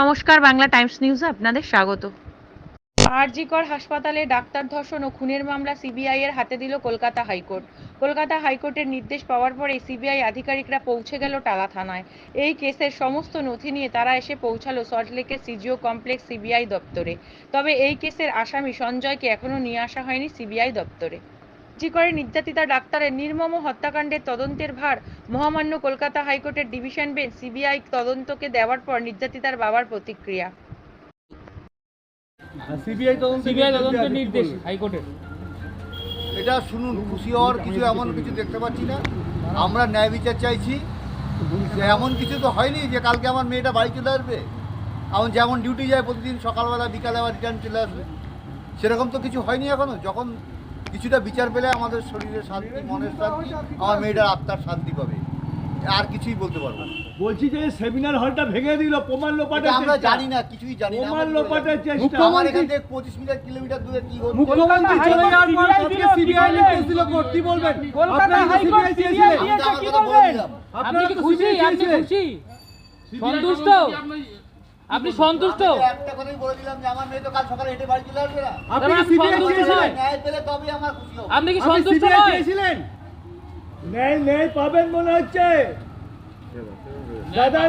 নমস্কার, বাংলা টাইমস নিউজে আপনাদের স্বাগত। আরজিকর হাসপাতালে ডাক্তার ধর্ষণ ও খুনের মামলা সিবিআই এর হাতে দিল কলকাতা হাইকোর্ট। কলকাতা হাইকোর্টের নির্দেশ পাওয়ার পরে সিবিআই আধিকারিকরা পৌঁছে গেল টালা থানায়। এই কেসের সমস্ত নথি নিয়ে তারা এসে পৌঁছালো সল্টলেকের সিজিও কমপ্লেক্স সিবিআই দপ্তরে। তবে এই কেসের আসামি সঞ্জয়কে এখনও নিয়ে আসা হয়নি সিবিআই দপ্তরে। জি করে নির্যাতিতা ডাক্তারের নির্মম হত্যাকাণ্ডের তদন্তের ভার মহামান্য কলকাতা হাইকোর্টের ডিভিশন বেঞ্চ সিবিআই তদন্তকে দেওয়ার পর নির্যাতিতার বাবার প্রতিক্রিয়া। সিবিআই তদন্তের নির্দেশ হাইকোর্টের। এটা শুনুন খুশি হওয়ার কিছু এমন কিছু দেখতে পাচ্ছি না। আমরা ন্যায় বিচার চাইছি। এমন কিছু তো হয়নি যে কালকে আমার মেয়েটা বাড়ি চলে আসবে। এখন যেমন ডিউটি যায় প্রতিদিন সকালবেলা বিকালে আবার রিটার্ন চলে আসবে। সেরকম তো কিছু হয়নি এখনও। যখন কিছুটা বিচার পেলে আমাদের শরীরের শান্তি মনের শান্তি আমার মেয়েটার আত্মার শান্তি পাবে। আর কিছুই বলতে পারব না। বলছি যে সেমিনার হলটা ভেঙে দিল প্রমাণ লোপাটের এটা আমরা জানি না কিছুই জানি না প্রমাণ লোপাটের চেষ্টা। আমার এখান থেকে পঁচিশ মিটার কিলোমিটার দূরে কি হচ্ছে? মুখ্যমন্ত্রী চলে যাওয়ার পর আজকে দিল, সিবিআই নির্দেশ দিল কোর্ট কি বলবেন। কলকাতা হাইকোর্ট কি বলবেন? আপনি কি খুশি? আপনি খুশি? সন্তুষ্ট? আপনি সন্তুষ্ট? একটা কথাই বলে দিলাম যে আমার মেয়ে তো কাল সকালে হেঁটে বাড়ি চলে আসবে না। আপনি কি সিবিআই সন্তুষ্ট চেয়েছিলেন ন্যায় পেলে তবেই আমার খুশি হবে। আপনি কি সন্তুষ্ট নয়? চেয়েছিলেন ন্যায় ন্যায় পাবেন মনে হচ্ছে। দাদা